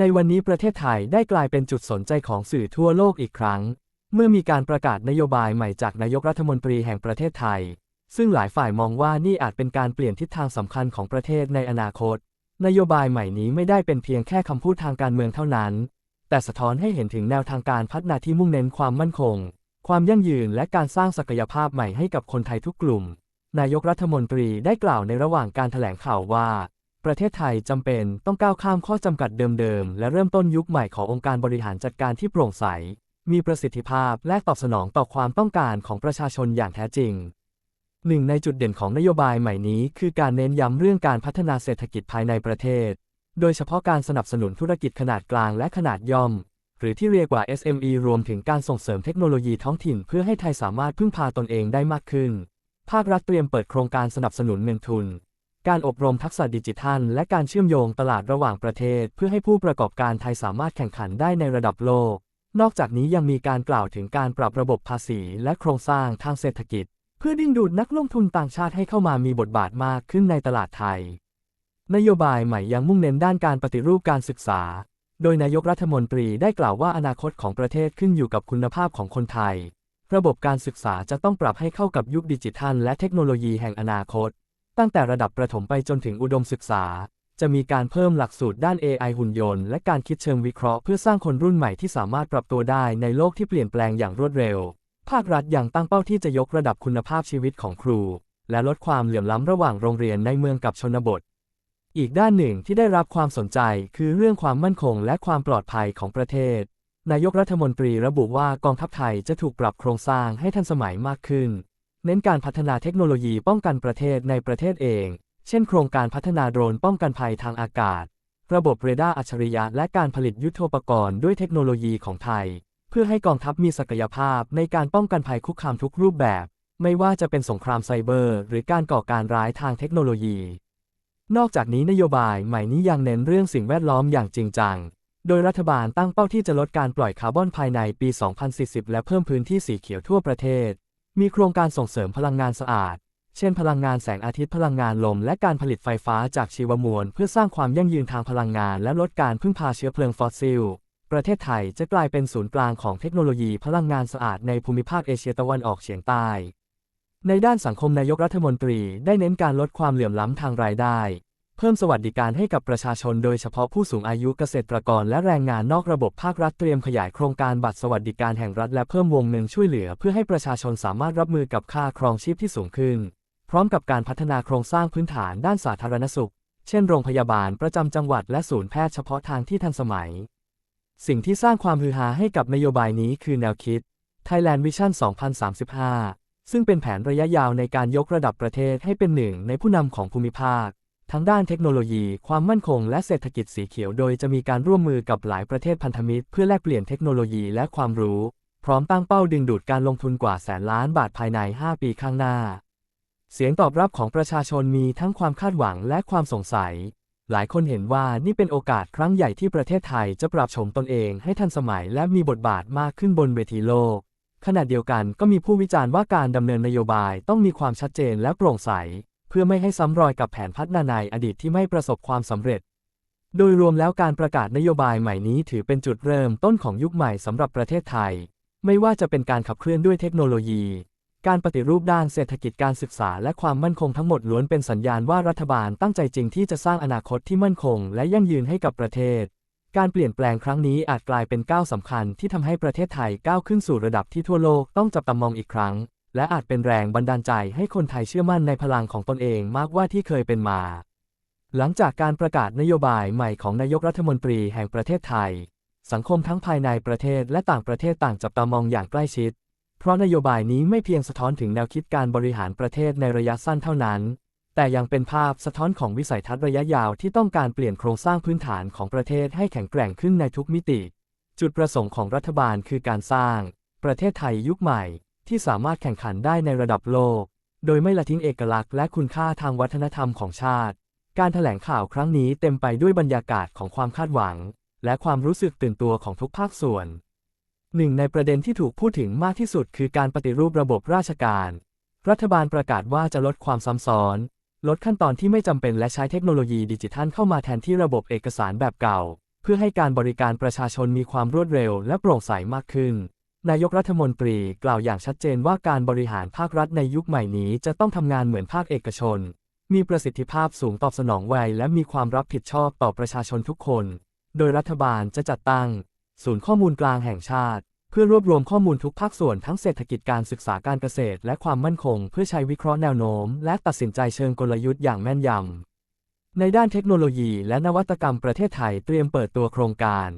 ในวันนี้ประเทศไทยได้กลายเป็นจุดสนใจของสื่อทั่วโลกอีกครั้ง เมื่อมีการประกาศนโยบายใหม่จากนายกรัฐมนตรีแห่งประเทศไทย ซึ่งหลายฝ่ายมองว่านี่อาจเป็นการเปลี่ยนทิศทางสำคัญของประเทศในอนาคต นโยบายใหม่นี้ไม่ได้เป็นเพียงแค่คำพูดทางการเมืองเท่านั้น แต่สะท้อนให้เห็นถึงแนวทางการพัฒนาที่มุ่งเน้นความมั่นคง ความยั่งยืนและการสร้างศักยภาพใหม่ให้กับคนไทยทุกกลุ่ม นายกรัฐมนตรีได้กล่าวในระหว่างการแถลงข่าวว่า ประเทศไทยจำเป็นต้องก้าวข้ามข้อจำกัดเดิมๆ และเริ่มต้นยุคใหม่ขององค์การบริหารจัดการที่โปร่งใส มีประสิทธิภาพและตอบสนองต่อความต้องการของประชาชนอย่างแท้จริง หนึ่งในจุดเด่นของนโยบายใหม่นี้ คือการเน้นย้ำเรื่องการพัฒนาเศรษฐกิจภายในประเทศ โดยเฉพาะการสนับสนุนธุรกิจขนาดกลางและขนาดย่อม หรือที่เรียกว่า SME รวมถึงการส่งเสริมเทคโนโลยีท้องถิ่น เพื่อให้ไทยสามารถพึ่งพาตนเองได้มากขึ้น ภาครัฐเตรียมเปิดโครงการสนับสนุนเงินทุน การอบรมทักษะดิจิทัล และการเชื่อมโยงตลาดระหว่างประเทศ เพื่อให้ผู้ประกอบการไทยสามารถแข่งขันได้ในระดับโลก นอกจากนี้ยังมีการกล่าวถึงการปรับระบบภาษี และโครงสร้างทางเศรษฐกิจ เพื่อดึงดูดนักลงทุนต่างชาติให้เข้ามามีบทบาทมากขึ้นในตลาดไทย นโยบายใหม่ยังมุ่งเน้นด้านการปฏิรูปการศึกษา โดยนายกรัฐมนตรีได้กล่าวว่าอนาคตของประเทศขึ้นอยู่กับคุณภาพของคนไทย ระบบการศึกษาจะต้องปรับให้เข้ากับยุคดิจิทัล และเทคโนโลยีแห่งอนาคต ตั้งแต่ระดับประถมไปจนถึงอุดมศึกษา จะมีการเพิ่มหลักสูตรด้าน AI หุ่นยนต์และการคิดเชิงวิเคราะห์เพื่อสร้างคนรุ่นใหม่ที่สามารถปรับตัวได้ในโลกที่เปลี่ยนแปลงอย่างรวดเร็ว ภาครัฐยังตั้งเป้าที่จะยกระดับคุณภาพชีวิตของครู และลดความเหลื่อมล้ำระหว่างโรงเรียนในเมืองกับชนบท อีกด้านหนึ่งที่ได้รับความสนใจคือเรื่องความมั่นคงและความปลอดภัยของประเทศนายกรัฐมนตรีระบุว่ากองทัพไทยจะถูกปรับโครงสร้างให้ทันสมัยมากขึ้น เน้นการพัฒนาเทคโนโลยีป้องกันประเทศในประเทศเอง เช่นโครงการพัฒนาโดรนป้องกันภัยทางอากาศ ระบบเรดาร์อัจฉริยะและการผลิตยุทโธปกรณ์ด้วยเทคโนโลยีของไทย เพื่อให้กองทัพมีศักยภาพในการป้องกันภัยคุกคามทุกรูปแบบ ไม่ว่าจะเป็นสงครามไซเบอร์ หรือการก่อการร้ายทางเทคโนโลยี นอกจากนี้นโยบายใหม่นี้ยังเน้นเรื่องสิ่งแวดล้อมอย่างจริงจังโดยรัฐบาลตั้งเป้าที่จะลดการปล่อยคาร์บอนภายในปี 2040 และเพิ่มพื้นที่สีเขียวทั่วประเทศ มีโครงการส่งเสริมพลังงานสะอาด เช่น พลังงานแสงอาทิตย์พลังงานลม และการผลิตไฟฟ้าจากชีวมวล เพื่อสร้างความยั่งยืนทางพลังงาน และลดการพึ่งพาเชื้อเพลิงฟอสซิล ประเทศไทยจะกลายเป็นศูนย์กลางของเทคโนโลยีพลังงานสะอาดในภูมิภาคเอเชียตะวันออกเฉียงใต้ ในด้านสังคมนายกรัฐมนตรีได้เน้นการลดความเหลื่อมล้ำทางรายได้ เพิ่มสวัสดิการให้กับประชาชนโดยเฉพาะผู้สูงอายุเกษตรกรและแรงงานนอกระบบภาครัฐเตรียมขยายโครงการบัตรสวัสดิการแห่งรัฐและเพิ่มวงเงินช่วยเหลือ เพื่อให้ประชาชนสามารถรับมือกับค่าครองชีพที่สูงขึ้น พร้อมกับการพัฒนาโครงสร้างพื้นฐานด้านสาธารณสุข เช่นโรงพยาบาลประจำจังหวัดและศูนย์แพทย์เฉพาะทางที่ทันสมัย สิ่งที่สร้างความฮือฮาให้กับนโยบายนี้คือแนวคิด Thailand Vision 2035 ซึ่งเป็นแผนระยะยาวในการยกระดับประเทศให้เป็นหนึ่งในผู้นำของภูมิภาค ทั้งด้านเทคโนโลยี ความมั่นคง และเศรษฐกิจสีเขียว โดยจะมีการร่วมมือกับหลายประเทศพันธมิตร เพื่อแลกเปลี่ยนเทคโนโลยีและความรู้ พร้อมตั้งเป้าดึงดูดการลงทุนกว่าแสนล้านบาทภายใน 5 ปีข้างหน้า เสียงตอบรับของประชาชนมีทั้งความคาดหวังและความสงสัย หลายคนเห็นว่านี่เป็นโอกาสครั้งใหญ่ที่ประเทศไทยจะปรับโฉมตนเองให้ทันสมัยและมีบทบาทมากขึ้นบนเวทีโลก ขณะเดียวกันก็มีผู้วิจารณ์ว่าการดำเนินนโยบายต้องมีความชัดเจนและโปร่งใส พื่อไม่ให้ซ้ำรอยกับแผนพัฒนาในอดีตที่ไม่ประสบความสำเร็จ โดยรวมแล้วการประกาศนโยบายใหม่นี้ถือเป็นจุดเริ่มต้นของยุคใหม่สำหรับประเทศไทย ไม่ว่าจะเป็นการขับเคลื่อนด้วยเทคโนโลยี การปฏิรูปด้านเศรษฐกิจการศึกษา และความมั่นคงทั้งหมดล้วนเป็นสัญญาณว่ารัฐบาลตั้งใจจริงที่จะสร้างอนาคตที่มั่นคง และยั่งยืนให้กับประเทศ การเปลี่ยนแปลงครั้งนี้อาจกลายเป็นก้าวสำคัญที่ทำให้ประเทศไทยก้าวขึ้นสู่ระดับที่ทั่วโลกต้องจับตามองอีกครั้ง และอาจเป็นแรงบันดาลใจให้คนไทยเชื่อมั่นในพลังของตนเองมากกว่าที่เคยเป็นมา หลังจากการประกาศนโยบายใหม่ของนายกรัฐมนตรีแห่งประเทศไทย สังคมทั้งภายในประเทศและต่างประเทศต่างจับตามองอย่างใกล้ชิด เพราะนโยบายนี้ไม่เพียงสะท้อนถึงแนวคิดการบริหารประเทศในระยะสั้นเท่านั้น แต่ยังเป็นภาพสะท้อนของวิสัยทัศน์ระยะยาวที่ต้องการเปลี่ยนโครงสร้างพื้นฐานของประเทศให้แข็งแกร่งขึ้นในทุกมิติ จุดประสงค์ของรัฐบาลคือการสร้าง ประเทศไทยยุคใหม่ ที่สามารถแข่งขันได้ในระดับโลก โดยไม่ละทิ้งเอกลักษณ์และคุณค่าทางวัฒนธรรมของชาติ การแถลงข่าวครั้งนี้เต็มไปด้วยบรรยากาศของความคาดหวัง และความรู้สึกตื่นตัวของทุกภาคส่วน หนึ่งในประเด็นที่ถูกพูดถึงมากที่สุดคือการปฏิรูประบบราชการ รัฐบาลประกาศว่าจะลดความซ้ำซ้อน ลดขั้นตอนที่ไม่จำเป็นและใช้เทคโนโลยีดิจิทัลเข้ามาแทนที่ระบบเอกสารแบบเก่า เพื่อให้การบริการประชาชนมีความรวดเร็วและโปร่งใสมากขึ้น นายกรัฐมนตรีกล่าวอย่างชัดเจนว่าการบริหารภาครัฐในยุคใหม่นี้จะต้องทำงานเหมือนภาคเอกชน มีประสิทธิภาพสูงตอบสนองไวและมีความรับผิดชอบต่อประชาชนทุกคน โดยรัฐบาลจะจัดตั้ง ศูนย์ข้อมูลกลางแห่งชาติ เพื่อรวบรวมข้อมูลทุกภาคส่วนทั้งเศรษฐกิจการศึกษาการเกษตร และความมั่นคง เพื่อใช้วิเคราะห์แนวโน้ม และตัดสินใจเชิงกลยุทธ์อย่างแม่นยำ ในด้านเทคโนโลยีและนวัตกรรมประเทศไทยเตรียมเปิดตัวโครงการ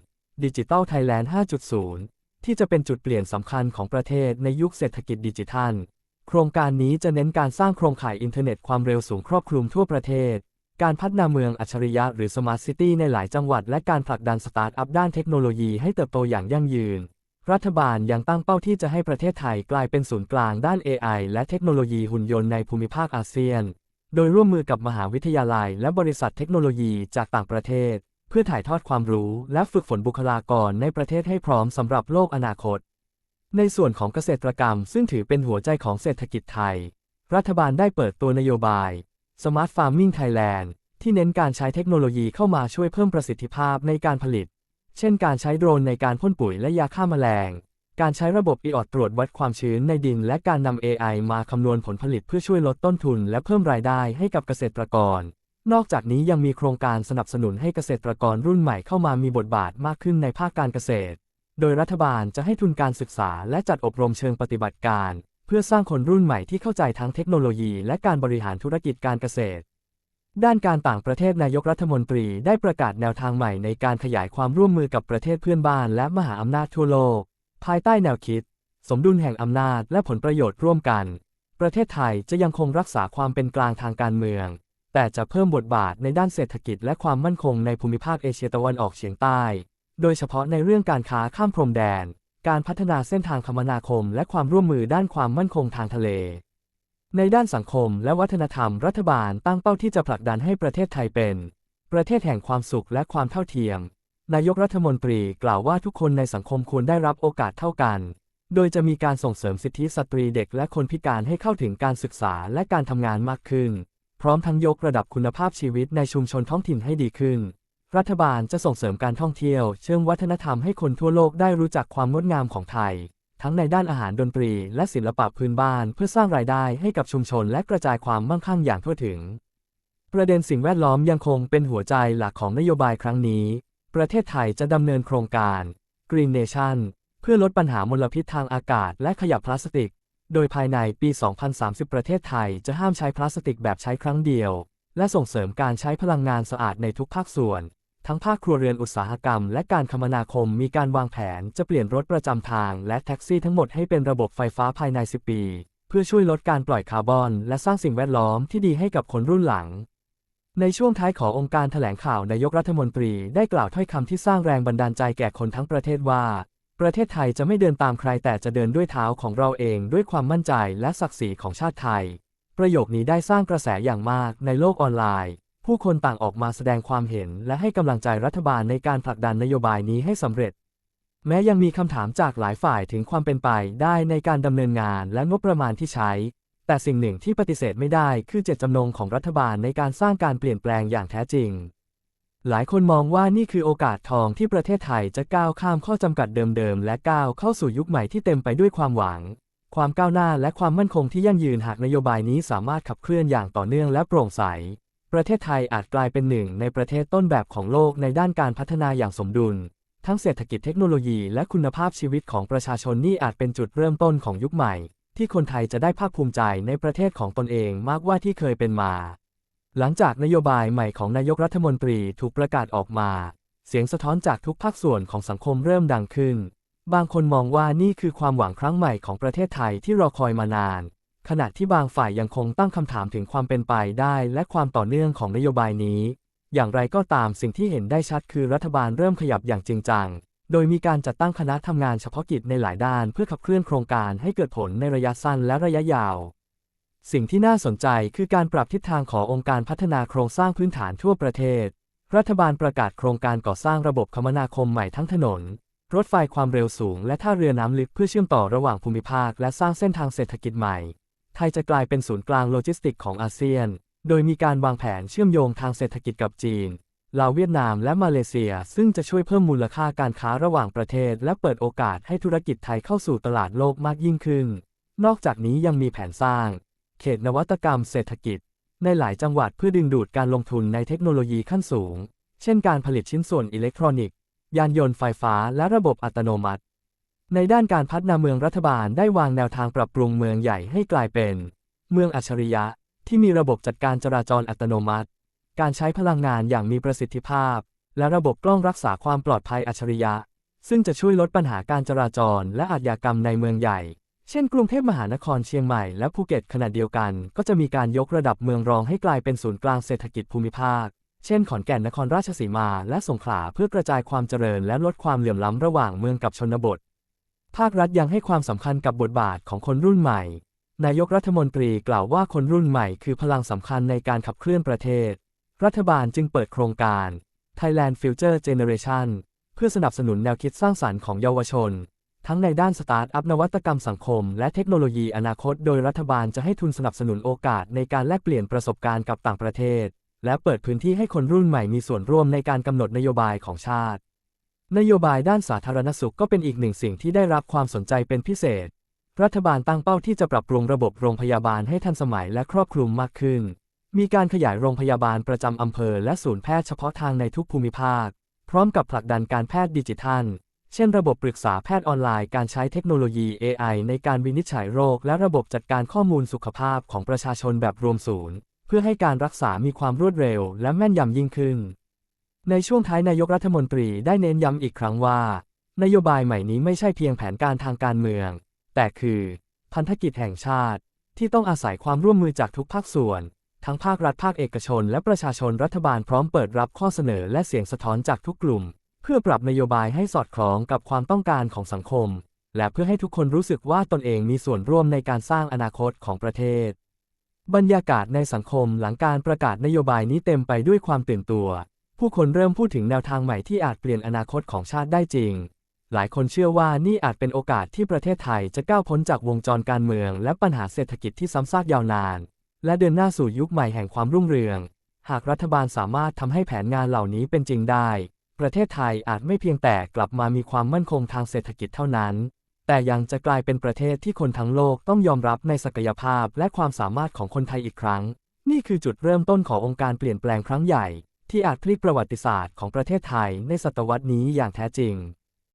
ดิจิ t a ลไทยแลนด์ 5.0 ที่จะเป็นจุดเปลี่ยนสำคัญของประเทศในยุคเศรษฐกิจดิจิทัล โครงการนี้จะเน้นการสร้างโครงข่ายอินเทอร์เน็ตความเร็วสูงครอบคลุมทั่วประเทศ การพัฒนาเมืองอัจฉริยะหรือ Smart City ในหลายจังหวัด และการผลักดันสตาร์ทอัพด้านเทคโนโลยีให้เติบโตอย่างยั่งยืน รัฐบาลยังตั้งเป้าที่จะให้ประเทศไทยกลายเป็นศูนย์กลางด้าน AI และเทคโนโลยีหุ่นยนต์ในภูมิภาคอาเซียน โดยร่วมมือกับมหาวิทยาลัย และบริษัทเทคโนโลยีจากต่างประเทศ เพื่อถ่ายทอดความรู้และฝึกฝนบุคลากรในประเทศให้พร้อมสำหรับโลกอนาคต ในส่วนของเกษตรกรรมซึ่งถือเป็นหัวใจของเศรษฐกิจไทย รัฐบาลได้เปิดตัวนโยบาย Smart Farming Thailand ที่เน้นการใช้เทคโนโลยีเข้ามาช่วยเพิ่มประสิทธิภาพในการผลิต เช่น การใช้โดรนในการพ่นปุ๋ยและยาฆ่าแมลง การใช้ระบบอีออดตรวจวัดความชื้นในดิน และการนำ AI มาคำนวณผลผลิตเพื่อช่วยลดต้นทุน และเพิ่มรายได้ให้กับเกษตรกร นอกจากนี้ยังมีโครงการสนับสนุนให้เกษตรกรรุ่นใหม่เข้ามามีบทบาทมากขึ้นในภาคการเกษตร โดยรัฐบาลจะให้ทุนการศึกษาและจัดอบรมเชิงปฏิบัติการ เพื่อสร้างคนรุ่นใหม่ที่เข้าใจทั้งเทคโนโลยีและการบริหารธุรกิจการเกษตร ด้านการต่างประเทศนายกรัฐมนตรีได้ประกาศแนวทางใหม่ในการขยายความร่วมมือกับประเทศเพื่อนบ้านและมหาอำนาจทั่วโลก ภายใต้แนวคิด สมดุลแห่งอำนาจและผลประโยชน์ร่วมกัน ประเทศไทยจะยังคงรักษาความเป็นกลางทางการเมือง แต่จะเพิ่มบทบาทในด้านเศรษฐกิจและความมั่นคงในภูมิภาคเอเชียตะวันออกเฉียงใต้ โดยเฉพาะในเรื่องการค้าข้ามพรมแดน การพัฒนาเส้นทางคมนาคม และความร่วมมือด้านความมั่นคงทางทะเล ในด้านสังคมและวัฒนธรรมรัฐบาลตั้งเป้าที่จะผลักดันให้ประเทศไทยเป็น ประเทศแห่งความสุขและความเท่าเทียม นายกรัฐมนตรีกล่าวว่าทุกคนในสังคมควรได้รับโอกาสเท่ากันโดยจะมีการส่งเสริมสิทธิสตรีเด็กและคนพิการให้เข้าถึงการศึกษาและการทำงานมากขึ้น พร้อมทั้งยกระดับคุณภาพชีวิตในชุมชนท้องถิ่นให้ดีขึ้น รัฐบาลจะส่งเสริมการท่องเที่ยว เชิงวัฒนธรรมให้คนทั่วโลกได้รู้จักความงดงามของไทย ทั้งในด้านอาหารดนตรี และศิลปะพื้นบ้าน เพื่อสร้างรายได้ให้กับชุมชนและกระจายความมั่งคั่งอย่างทั่วถึง ประเด็นสิ่งแวดล้อมยังคงเป็นหัวใจหลักของนโยบายครั้งนี้ ประเทศไทยจะดำเนินโครงการ Green Nation เพื่อลดปัญหามลพิษทางอากาศและขยะพลาสติก โดยภายในปี 2030 ประเทศไทยจะห้ามใช้พลาสติกแบบใช้ครั้งเดียว และส่งเสริมการใช้พลังงานสะอาดในทุกภาคส่วน ทั้งภาคครัวเรือนอุตสาหกรรม และการคมนาคมมีการวางแผนจะเปลี่ยนรถประจำทางและแท็กซี่ทั้งหมดให้เป็นระบบไฟฟ้าภายใน 10 ปี เพื่อช่วยลดการปล่อยคาร์บอน และสร้างสิ่งแวดล้อมที่ดีให้กับคนรุ่นหลัง ในช่วงท้ายขององค์การแถลงข่าวนายกรัฐมนตรีได้กล่าวถ้อยคำที่สร้างแรงบันดาลใจแก่คนทั้งประเทศว่า ประเทศไทยจะไม่เดินตามใครแต่จะเดินด้วยเท้าของเราเองด้วยความมั่นใจและศักดิ์ศรีของชาติไทย ประโยคนี้ได้สร้างกระแสอย่างมากในโลกออนไลน์ ผู้คนต่างออกมาแสดงความเห็นและให้กำลังใจรัฐบาลในการผลักดันนโยบายนี้ให้สำเร็จ แม้ยังมีคำถามจากหลายฝ่ายถึงความเป็นไปได้ในการดำเนินงานและงบประมาณที่ใช้ แต่สิ่งหนึ่งที่ปฏิเสธไม่ได้คือเจตจำนงของรัฐบาลในการสร้างการเปลี่ยนแปลงอย่างแท้จริง หลายคนมองว่านี่คือโอกาสทองที่ประเทศไทยจะก้าวข้ามข้อจำกัดเดิมๆ และก้าวเข้าสู่ยุคใหม่ที่เต็มไปด้วยความหวัง ความก้าวหน้าและความมั่นคงที่ยั่งยืนหากนโยบายนี้สามารถขับเคลื่อนอย่างต่อเนื่องและโปร่งใส ประเทศไทยอาจกลายเป็นหนึ่งในประเทศต้นแบบของโลกในด้านการพัฒนาอย่างสมดุล ทั้งเศรษฐกิจเทคโนโลยีและคุณภาพชีวิตของประชาชนนี่อาจเป็นจุดเริ่มต้นของยุคใหม่ ที่คนไทยจะได้ภาคภูมิใจในประเทศของตนเองมากกว่าที่เคยเป็นมา หลังจากนโยบายใหม่ของนายกรัฐมนตรีถูกประกาศออกมา เสียงสะท้อนจากทุกภาคส่วนของสังคมเริ่มดังขึ้น บางคนมองว่านี่คือความหวังครั้งใหม่ของประเทศไทยที่รอคอยมานาน ขณะที่บางฝ่ายยังคงตั้งคำถามถึงความเป็นไปได้ และความต่อเนื่องของนโยบายนี้ อย่างไรก็ตามสิ่งที่เห็นได้ชัดคือรัฐบาลเริ่มขยับอย่างจริงจัง โดยมีการจัดตั้งคณะทำงานเฉพาะกิจในหลายด้าน เพื่อขับเคลื่อนโครงการให้เกิดผลในระยะสั้นและระยะยาว สิ่งที่น่าสนใจคือการปรับทิศทางขององค์การพัฒนาโครงสร้างพื้นฐานทั่วประเทศ รัฐบาลประกาศโครงการก่อสร้างระบบคมนาคมใหม่ทั้งถนน รถไฟความเร็วสูงและท่าเรือน้ำลึกเพื่อเชื่อมต่อระหว่างภูมิภาค และสร้างเส้นทางเศรษฐกิจใหม่ ไทยจะกลายเป็นศูนย์กลางโลจิสติกของอาเซียน โดยมีการวางแผนเชื่อมโยงทางเศรษฐกิจกับจีน ลาวเวียดนามและมาเลเซีย ซึ่งจะช่วยเพิ่มมูลค่าการค้าระหว่างประเทศ และเปิดโอกาสให้ธุรกิจไทยเข้าสู่ตลาดโลกมากยิ่งขึ้น นอกจากนี้ยังมีแผนสร้าง เขตนวัตกรรมเศรษฐกิจ ในหลายจังหวัดเพื่อดึงดูดการลงทุนในเทคโนโลยีขั้นสูง เช่นการผลิตชิ้นส่วนอิเล็กทรอนิกส์ ยานยนต์ไฟฟ้าและระบบอัตโนมัติ ในด้านการพัฒนาเมืองรัฐบาลได้วางแนวทางปรับปรุงเมืองใหญ่ให้กลายเป็น เมืองอัจฉริยะ ที่มีระบบจัดการจราจรอัตโนมัติ การใช้พลังงานอย่างมีประสิทธิภาพ และระบบกล้องรักษาความปลอดภัยอัจฉริยะ ซึ่งจะช่วยลดปัญหาการจราจรและอาชญากรรมในเมืองใหญ่ เช่น กรุงเทพมหานครเชียงใหม่และภูเก็ตขณะเดียวกัน ก็จะมีการยกระดับเมืองรองให้กลายเป็นศูนย์กลางเศรษฐกิจภูมิภาค เช่น ขอนแก่นนครราชสีมา และสงขลาเพื่อกระจายความเจริญและลดความเหลื่อมล้ำระหว่างเมืองกับชนบท ภาครัฐยังให้ความสำคัญกับบทบาทของคนรุ่นใหม่ นายกรัฐมนตรีกล่าวว่าคนรุ่นใหม่คือพลังสำคัญในการขับเคลื่อนประเทศ รัฐบาลจึงเปิดโครงการ Thailand Future Generation เพื่อสนับสนุนแนวคิดสร้างสรรค์ของเยาวชน ทั้งในด้านสตาร์ทอัพนวัตกรรมสังคม และเทคโนโลยีอนาคต โดยรัฐบาลจะให้ทุนสนับสนุนโอกาสในการแลกเปลี่ยนประสบการณ์กับต่างประเทศ และเปิดพื้นที่ให้คนรุ่นใหม่มีส่วนร่วมในการกำหนดนโยบายของชาติ นโยบายด้านสาธารณสุขก็เป็นอีกหนึ่งสิ่งที่ได้รับความสนใจเป็นพิเศษ รัฐบาลตั้งเป้าที่จะปรับปรุงระบบโรงพยาบาลให้ทันสมัยและครอบคลุมมากขึ้น มีการขยายโรงพยาบาลประจำอำเภอและศูนย์แพทย์เฉพาะทางในทุกภูมิภาค พร้อมกับผลักดันการแพทย์ดิจิทัล เช่นระบบปรึกษาแพทย์ออนไลน์ การใช้เทคโนโลยี AI ในการวินิจฉัยโรค และระบบจัดการข้อมูลสุขภาพของประชาชนแบบรวมศูนย์ เพื่อให้การรักษามีความรวดเร็ว และแม่นยำยิ่งขึ้น ในช่วงท้ายนายกรัฐมนตรีได้เน้นย้ำอีกครั้งว่า นโยบายใหม่นี้ไม่ใช่เพียงแผนการทางการเมือง แต่คือ พันธกิจแห่งชาติ ที่ต้องอาศัยความร่วมมือจากทุกภาคส่วน ทั้งภาครัฐภาคเอกชน และประชาชนรัฐบาลพร้อมเปิดรับข้อเสนอและเสียงสะท้อนจากทุกกลุ่ม พื่อปรับนโยบายให้สอดคล้องกับความต้องการของสังคม และเพื่อให้ทุกคนรู้สึกว่าตนเองมีส่วนร่วมในการสร้างอนาคตของประเทศ บรรยากาศในสังคมหลังการประกาศนโยบายนี้เต็มไปด้วยความตื่นตัว ผู้คนเริ่มพูดถึงแนวทางใหม่ที่อาจเปลี่ยนอนาคตของชาติได้จริง หลายคนเชื่อว่านี่อาจเป็นโอกาสที่ประเทศไทยจะก้าวพ้นจากวงจรการเมือง และปัญหาเศรษฐกิจที่ซ้ำซากยาวนาน และเดินหน้าสู่ยุคใหม่แห่งความรุ่งเรือง หากรัฐบาลสามารถทำให้แผนงานเหล่านี้เป็นจริงได้ ประเทศไทยอาจไม่เพียงแต่กลับมามีความมั่นคงทางเศรษฐกิจเท่านั้น แต่ยังจะกลายเป็นประเทศที่คนทั้งโลกต้องยอมรับในศักยภาพและความสามารถของคนไทยอีกครั้ง นี่คือจุดเริ่มต้นขององค์การเปลี่ยนแปลงครั้งใหญ่ ที่อาจพลิกประวัติศาสตร์ของประเทศไทยในศตวรรษนี้อย่างแท้จริง